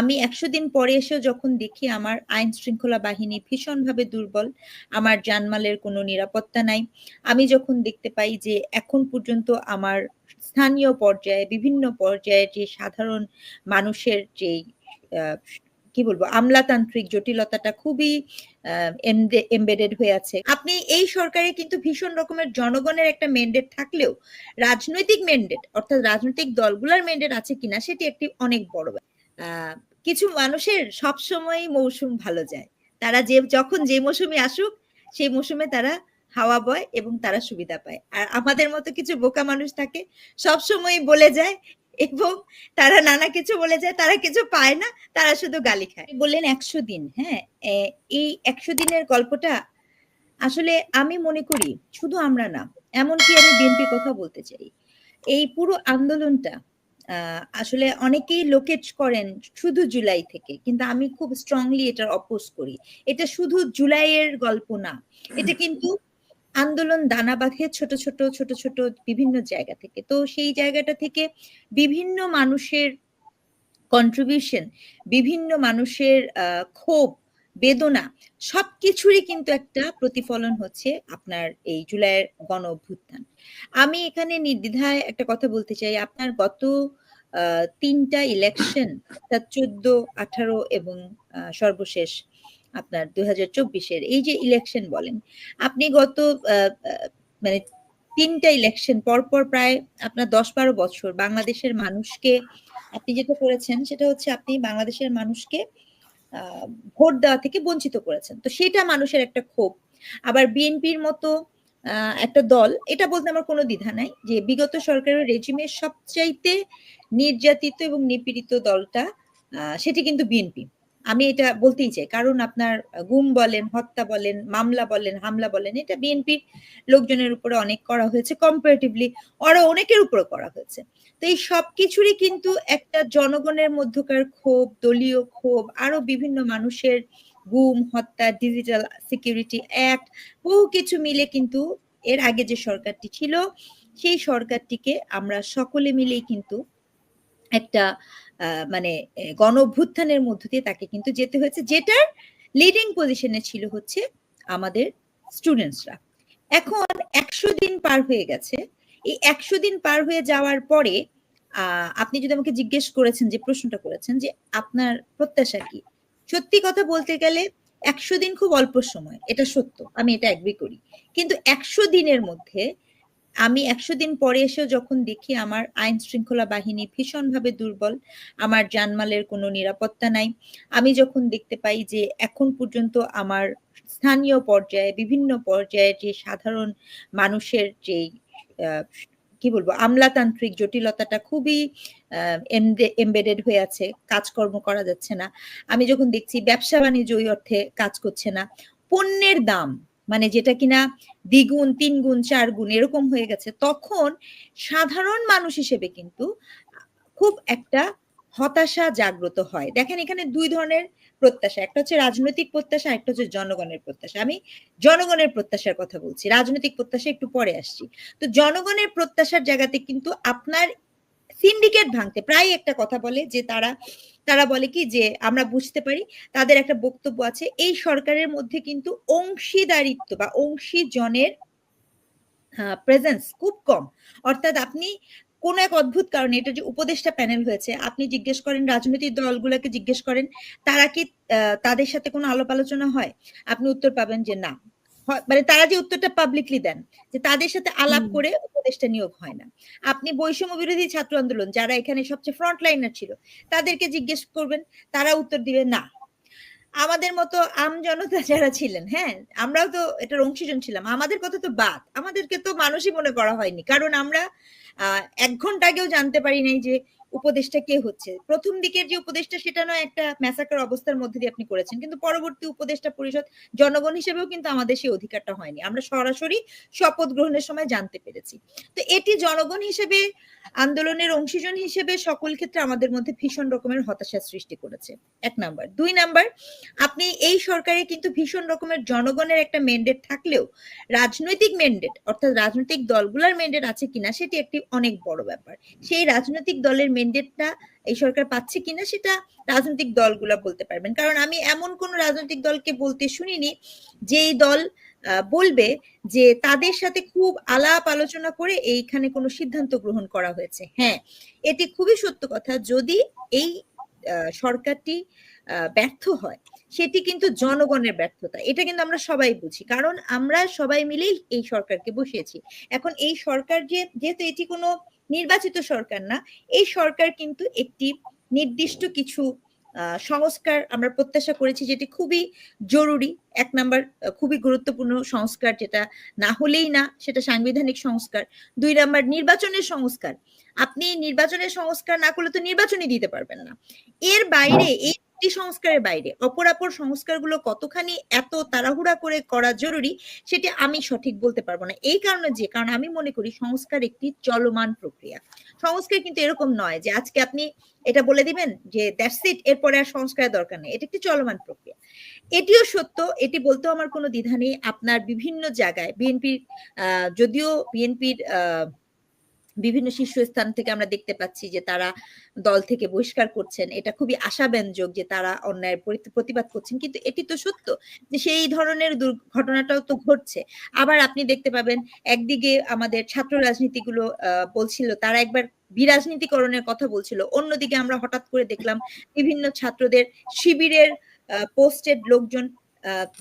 আমি একশো দিন পরে এসেও যখন দেখি আমার আইন শৃঙ্খলা বাহিনী ভীষণভাবে দুর্বল, আমার জানমালের কোনো নিরাপত্তা নাই, আমি যখন দেখতে পাই যে এখন পর্যন্ত আমার স্থানীয় পর্যায়ে, বিভিন্ন পর্যায়ে যে সাধারণ মানুষের যে কি বলব, আমলাতান্ত্রিক জটিলতাটা খুবই এমবেডেড হয়ে আছে। আপনি এই সরকারে কিন্তু ভীষণ রকমের জনগণের একটা মেন্ডেট থাকলেও রাজনৈতিক মেন্ডেট অর্থাৎ রাজনৈতিক দলগুলোর মেন্ডেট আছে কিনা, সেটি একটি অনেক বড় কিছু মানুষের সবসময় মৌসুম ভালো যায়। তারা যে, যখন যে মৌসুমে আসুক, সেই মৌসুমে তারা হাওয়া বয় এবং তারা সুবিধা পায়। আর আমাদের মতো কিছু বোকা মানুষ থাকে সবসময় বলে যায় এবং তারা নানা কিছু বলে যায়, তারা কিছু পায় না, তারা শুধু গালি খায়। বললেন একশো দিন হ্যাঁ? এই একশো দিনের গল্পটা আসলে আমি মনে করি শুধু আমরা না, এমনকি আমি বিএনপির কথা বলতে চাই। এই পুরো আন্দোলনটা আসলে অনেকেই লোকেট করেন শুধু জুলাই থেকে, কিন্তু আমি খুব স্ট্রংলি এটার অপোজ করি। এটা শুধু জুলাইয়ের গল্প না, এটা কিন্তু আন্দোলন দানা বাঁধে ছোট ছোট ছোট ছোট বিভিন্ন জায়গা থেকে। তো সেই জায়গাটা থেকে বিভিন্ন মানুষের কন্ট্রিবিউশন বিভিন্ন মানুষের ক্ষোভ বেদনা, সবকিছুরই কিন্তু একটা প্রতিফলন হচ্ছে আপনার এই জুলাইয়ের গণ অভ্যুত্থান। আমি এখানে নির্দ্বিধায় একটা কথা বলতে চাই। আপনার গত তিনটা ইলেকশন চোদ্দ, আঠারো এবং সর্বশেষ আপনার দুই হাজার চব্বিশের এই যে ইলেকশন বলেন, আপনি গত মানে তিনটা ইলেকশন পরপর প্রায় আপনার দশ বারো বছর বাংলাদেশের মানুষকে আপনি যেটা করেছেন সেটা হচ্ছে আপনি বাংলাদেশের মানুষকে ভোট দেওয়া থেকে বঞ্চিত করেছেন। তো সেটা মানুষের একটা ক্ষোভ। আবার বিএনপির মতো একটা দল, এটা বলতে আমার কোনো দ্বিধা নাই যে বিগত সরকারের রেজিমের সবচাইতে নির্যাতিত এবং নিপীড়িত দলটা সেটি কিন্তু বিএনপি। আমি এটা বলতেই চাই, কারণ আপনার গুম বলেন, হত্যা বলেন, মামলা বলেন, হামলা বলেন, এটা বিএনপির লোকজনের উপরে অনেক করা হয়েছে কম্পারেটিভলি আরও অনেকের উপরে করা হয়েছে। তো এই সব কিছুরই কিন্তু একটা জনগণের মধ্যকার ক্ষোভ, দলীয় ক্ষোভ, আরও বিভিন্ন মানুষের গুম, হত্যা ডিজিটাল সিকিউরিটি অ্যাক্ট বহু কিছু মিলে কিন্তু এর আগে যে সরকারটি ছিল, সেই সরকারটিকে আমরা সকলে মিলেই কিন্তু একটা মানে গণ অভ্যুত্থানের মধ্য দিয়ে তাকে কিন্তু যেতে হয়েছে, যেটার লিডিং পজিশনে ছিল হচ্ছে আমাদের স্টুডেন্টসরা এখন একশো দিন পার হয়ে গেছে। এই একশো দিন পার হয়ে যাওয়ার পরে আপনি যদি আমাকে জিজ্ঞেস করেছেন, যে প্রশ্নটা করেছেন, যে আপনার প্রত্যাশা কি? সত্যি কথা বলতে গেলে একশো দিন খুব অল্প সময়, এটা সত্য, আমি এটা অ্যাগ্রি করি। কিন্তু একশো দিনের মধ্যে আমি একশো দিন পরে এসেও যখন দেখি আমার আইন শৃঙ্খলা বাহিনী ভীষণভাবে দুর্বল, আমার জানমালের কোনো নিরাপত্তা নাই, আমি যখন দেখতে পাই যে এখন পর্যন্ত আমার স্থানীয় পর্যায়ে, বিভিন্ন পর্যায়ে যে সাধারণ মানুষের যে কি বলব, আমলাতান্ত্রিক জটিলতাটা খুবই এমবেডেড হয়ে আছে, কাজকর্ম করা যাচ্ছে না। আমি যখন দেখছি ব্যবসা বাণিজ্য ওই অর্থে কাজ করছে না, পণ্যের দাম মানে যেটা কিনা দ্বিগুণ তিন গুণ চার গুণ এরকম হয়ে গেছে, তখন সাধারণ মানুষ হিসেবে কিন্তু খুব একটা হতাশা জাগ্রত হয়। দেখেন এখানে দুই ধরনের প্রত্যাশা, একটা হচ্ছে রাজনৈতিক প্রত্যাশা, একটা হচ্ছে জনগণের প্রত্যাশা। আমি জনগণের প্রত্যাশার কথা বলছি, রাজনৈতিক প্রত্যাশা একটু পরে আসছি। তো জনগণের প্রত্যাশার জায়গাতে কিন্তু আপনার সিন্ডিকেট ভাঙতে। প্রায় একটা কথা বলে যে তারা তারা বলে কি যে আমরা বুঝতে পারি, তাদের একটা বক্তব্য আছে, এই সরকারের মধ্যে কিন্তু অংশীদারিত্ব বা অংশী অংশীজনের প্রেজেন্স খুব কম। অর্থাৎ আপনি কোন এক অদ্ভুত কারণে, এটা যে উপদেষ্টা প্যানেল হয়েছে, আপনি জিজ্ঞেস করেন, রাজনৈতিক দলগুলোকে জিজ্ঞেস করেন, তারা কি তাদের সাথে কোনো আলাপ আলোচনা হয়? আপনি উত্তর পাবেন যে না। মানে তারা যে উত্তরটা পাবলিকলি দেন যে তাদের সাথে আলাপ করে উপদেষ্টা নিয়োগ হয় না। আপনি বৈষম্য বিরোধী ছাত্র আন্দোলন যারা এখানে সবচেয়ে ফ্রন্ট লাইনার ছিল তাদেরকে জিজ্ঞেস করবেন তারা উত্তর দিবে না। আমাদের মতো আম জনতা যারা ছিলেন হ্যাঁ আমরাও তো এটার অংশীজন ছিলাম আমাদের কথা তো বাদ। আমাদেরকে তো মানুষই মনে করা হয়নি কারণ আমরা এক ঘণ্টা আগেও জানতে পারি নাই যে উপদেশটা কে হচ্ছে? প্রথম দিকের যে উপদেশটা সেটা নয় একটা ম্যাসাকার অবস্থার মধ্যে দিয়ে আপনি করেছেন। কিন্তু পরবর্তী উপদেশটা পরিষদ জনগণ হিসেবেও কিন্তু আমাদের সেই অধিকারটা হয়নি। আমরা সরাসরি শপথ গ্রহণের সময় জানতে পেরেছি। তো এটি জনগণ হিসেবে, আন্দোলনের অংশীজন হিসেবে সকল ক্ষেত্রে আমাদের মধ্যে ভীষণ রকমের হতাশা সৃষ্টি করেছে। এক নাম্বার। দুই নাম্বার, আপনি এই সরকারে কিন্তু ভীষণ রকমের জনগণের একটা মেন্ডেট থাকলেও রাজনৈতিক মেন্ডেট অর্থাৎ রাজনৈতিক দলগুলোর মেন্ডেট আছে কিনা, সেটি একটি অনেক বড় ব্যাপার। সেই রাজনৈতিক দলের ম্যান্ডেটটা এই সরকার পাচ্ছে কিনা সেটা রাজনৈতিক দলগুলা বলতে পারবেন। কারণ আমি এমন কোন রাজনৈতিক দলকে বলতে শুনিনি যে এই দল বলবে যে তাদের সাথে খুব আলাপ আলোচনা করে এইখানে কোনো সিদ্ধান্ত গ্রহণ করা হয়েছে। হ্যাঁ এটি খুবই সত্য কথা। যদি এই সরকারটি ব্যর্থ হয়, সেটি কিন্তু জনগণের ব্যর্থতা। এটা কিন্তু আমরা সবাই বুঝি। কারণ আমরা সবাই মিলেই এই সরকারকে বসিয়েছি। এখন এই সরকার যে, যেহেতু এটি কোনো নির্বাচিত সরকার না, এই সরকার কিন্তু একটি নির্দিষ্ট কিছু সংস্কার আমরা প্রত্যাশা করেছি যেটি খুবই জরুরি। এক নাম্বার খুবই গুরুত্বপূর্ণ সংস্কার যেটা না হলেই না, সেটা সাংবিধানিক সংস্কার। দুই নাম্বার, নির্বাচনের সংস্কার। আপনি নির্বাচনের সংস্কার না করলে তো নির্বাচনই দিতে পারবেন না। এর বাইরে এই একটি সংস্কারের বাইরে। অপরাপর সংস্কারগুলো কতখানি এত তাড়াহুড়া করে করা জরুরি, সেটি আমি সঠিক বলতে পারব না। এই কারণে যে, কারণ আমি মনে করি সংস্কার একটি চলমান প্রক্রিয়া। সংস্কার কিন্তু এরকম নয় যে, আজকে আপনি এটা বলে দিবেন যে দ্যাটস ইট এরপরে আর সংস্কারের দরকার নেই। এটা একটি চলমান প্রক্রিয়া। এটিও সত্য, এটি বলতেও আমার কোনো দ্বিধা নেই। আপনার বিভিন্ন জায়গায় বিএনপির যদিও বিএনপির, আহ বিভিন্ন শীর্ষস্থান থেকে আমরা দেখতে পাচ্ছি যে তারা দল থেকে বহিষ্কার করছেন। এটা খুবই আশাব্যঞ্জক যে তারা অন্যায়ের প্রতিবাদ করছেন। কিন্তু এটি তো সত্য যে সেই ধরনের দুর্ঘটনাটাও তো ঘটছে। আবার আপনি দেখতে পাবেন, একদিকে আমাদের ছাত্র রাজনীতিগুলো বলছিল, তারা একবার বিরাজনীতিকরণের কথা বলছিল। অন্যদিকে আমরা হঠাৎ করে দেখলাম বিভিন্ন ছাত্রদের শিবিরের পোস্টেড লোকজন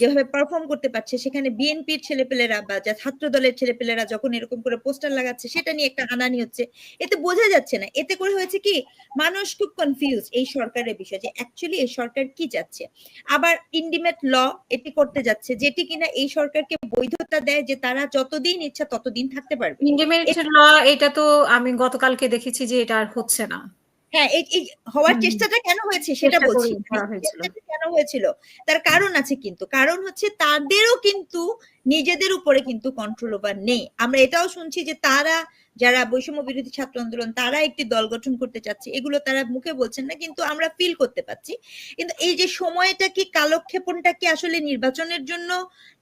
যেভাবে পারফর্ম করতে পারছে সেখানে বিএনপির ছেলেপেলেরা বা যা ছাত্র দলের ছেলেপেলেরা যখন এরকম করে পোস্টার লাগাচ্ছে সেটা নিয়ে একটা হানানি হচ্ছে। এতে বোঝা যাচ্ছে না। এতে করে হয়েছে কি? মানুষ খুব কনফিউজ এই সরকারের বিষয়ে যে অ্যাকচুয়ালি এই সরকার কি যাচ্ছে আবার ইন্ডিমেট ল এটি করতে যাচ্ছে যেটি কিনা এই সরকারকে বৈধতা দেয় যে তারা যতদিন ইচ্ছা ততদিন থাকতে পারবে। ইন্ডিমেট ল এটা তো আমি গতকালকে দেখেছি যে এটা আর হচ্ছে না। হ্যাঁ এই হওয়ার চেষ্টাটা কেন হয়েছে সেটা বলছি। কেন হয়েছিল? তার কারণ আছে কিন্তু। কারণ হচ্ছে তাদেরও কিন্তু নিজেদের উপরে কিন্তু কন্ট্রোল ওভার নেই। আমরা এটাও শুনছি যে তারা যারা বৈষম্য বিরোধী ছাত্র আন্দোলন, তারা একটি দল গঠন করতে চাচ্ছে। এগুলো তারা মুখে বলছেন না, কিন্তু আমরা ফিল করতে পাচ্ছি। কিন্তু এই যে সময়টা কি, কালক্ষেপণটা কি আসলে নির্বাচনের জন্য,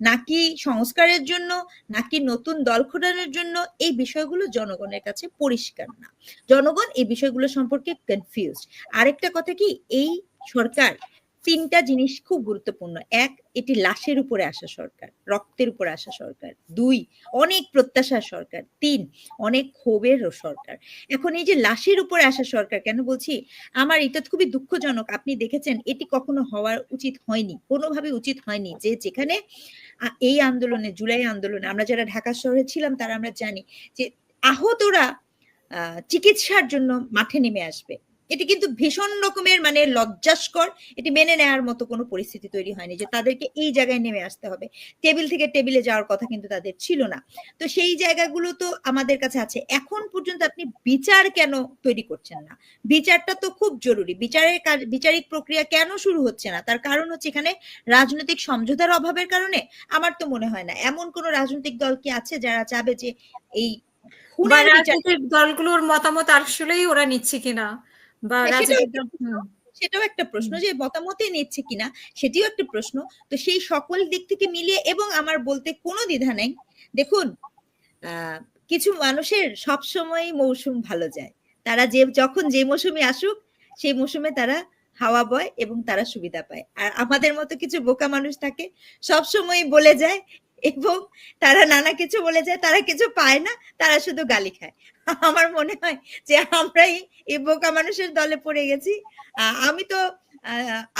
নাকি সংস্কারের জন্য, নাকি নতুন দল খোটানোর জন্য, এই বিষয়গুলো জনগণের কাছে পরিষ্কার না। জনগণ এই বিষয়গুলো সম্পর্কে কনফিউজ আরেকটা কথা কি, এই সরকার তিনটা জিনিস খুব গুরুত্বপূর্ণ। এক, এটি লাশের উপরে আসা সরকার, রক্তের উপরে আসা সরকার। দুই, অনেক প্রত্যাশার সরকার। তিন, অনেক ক্ষোভের সরকার। এখন এই যে লাশের উপরে আসা সরকার কেন বলছি? আমার এটা খুবই দুঃখজনক। আপনি দেখেছেন, এটি কখনো হওয়ার উচিত হয়নি, কোনোভাবে উচিত হয়নি যে যেখানে এই আন্দোলনে, জুলাই আন্দোলনে, আমরা যারা ঢাকা শহরে ছিলাম তারা আমরা জানি যে আহতরা চিকিৎসার জন্য মাঠে নেমে আসবে। এটি কিন্তু ভীষণ রকমের মানে লজ্জাস্কর। এটি মেনে নেওয়ার মতো কোনো পরিস্থিতি তৈরি হয়নি যে তাদেরকে এই জায়গায় নেমে আসতে হবে। টেবিল থেকে টেবিলে যাওয়ার কথা কিন্তু তাদের ছিল না। তো সেই জায়গাগুলো তো আমাদের কাছে আছে। এখন পর্যন্ত আপনি বিচার কেন তৈরি করছেন না? বিচারটা তো খুব জরুরি। বিচারের বিচারিক প্রক্রিয়া কেন শুরু হচ্ছে না? তার কারণ হচ্ছে এখানে রাজনৈতিক সমঝোতার অভাবের কারণে আমার তো মনে হয় না। এমন কোন রাজনৈতিক দল কি আছে যারা চাবে যে এই দলগুলোর মতামত আসলেই ওরা নিচ্ছে কিনা? বা হ্যাঁ, সেটাও একটা প্রশ্ন। যে মতামতে নিচ্ছে কিনা সেটিও একটা প্রশ্ন। তো সেই সকল দিক থেকে মিলিয়ে এবং আমার বলতে কোনো দ্বিধা নেই। দেখুন কিছু মানুষের সব সময় মৌসুম ভালো যায়। তারা যে যখন যে মৌসুমে আসুক সেই মৌসুমে তারা হাওয়া বয় এবং তারা সুবিধা পায়। আর আমাদের মতো কিছু বোকা মানুষ থাকে সব সময় বলে যায় এবং তারা নানা কিছু বলে যায় তারা কিছু পায় না তারা শুধু গালি খায়। আমার মনে হয় যে আমরাই এই বোকা মানুষের দলে পড়ে গেছি। আমি তো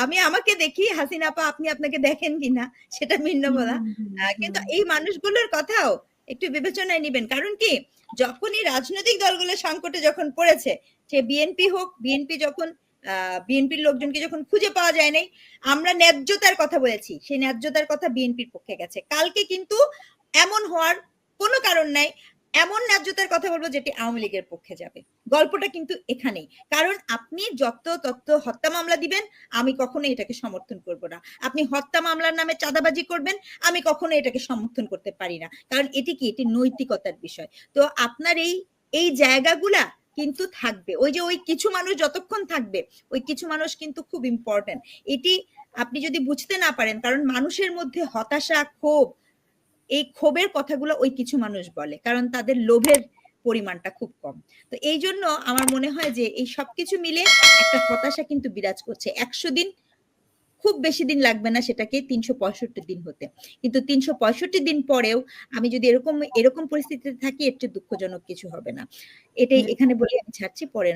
আমি আমাকে দেখি হাসিনা আপা আপনি আপনাকে দেখেন কিনা সেটা ভিন্ন বলা। কিন্তু এই মানুষগুলোর কথাও একটু বিবেচনায় নিবেন। কারণ কি যখনই রাজনৈতিক দলগুলো সংকটে যখন পড়েছে সে বিএনপি হোক বিএনপি যখন বিএনপির লোকজনকে যখন খুঁজে পাওয়া যায় নাই আমরা ন্যায্যতার কথা বলেছি সেই ন্যায্যতার কথা বিএনপির পক্ষে গেছে। কালকে কিন্তু এমন হওয়ার কোনো কারণ নাই এমন ন্যায্যতার কথা বলব যেটি আওয়ামী লীগের পক্ষে যাবে। গল্পটা কিন্তু এখানেই। কারণ আপনি যত তথ্য হত্যা মামলা দিবেন, আমি কখনো এটাকে সমর্থন করব না। আপনি হত্যা মামলার নামে চাঁদাবাজি করবেন, আমি কখনো এটাকে সমর্থন করতে পারি না। কারণ এটি কি? এটি নৈতিকতার বিষয়। তো আপনার এই এই জায়গাগুলা কিন্তু থাকবে। ওই যে ওই কিছু মানুষ যতক্ষণ থাকবে, ওই কিছু মানুষ কিন্তু খুব ইম্পর্টেন্ট এটি আপনি যদি বুঝতে না পারেন, কারণ মানুষের মধ্যে হতাশা, ক্ষোভ এই ক্ষোভের কথাগুলো ওই কিছু মানুষ বলে কারণ তাদের লোভের পরিমাণটা খুব কম। তো এইজন্য আমার মনে হয় যে এই সবকিছু মিলে একটা হতাশা কিন্তু বিরাজ করছে। ১০০ দিন খুব বেশি দিন লাগবে না সেটাকে ৩৬৫ দিন হতে। কিন্তু ৩৬৫ দিন পরেও আমি যদি এরকম এরকম পরিস্থিতিতে থাকি একটু দুঃখজনক কিছু হবে না। এটাই এখানে বলে আমি ছাড়ছি পরে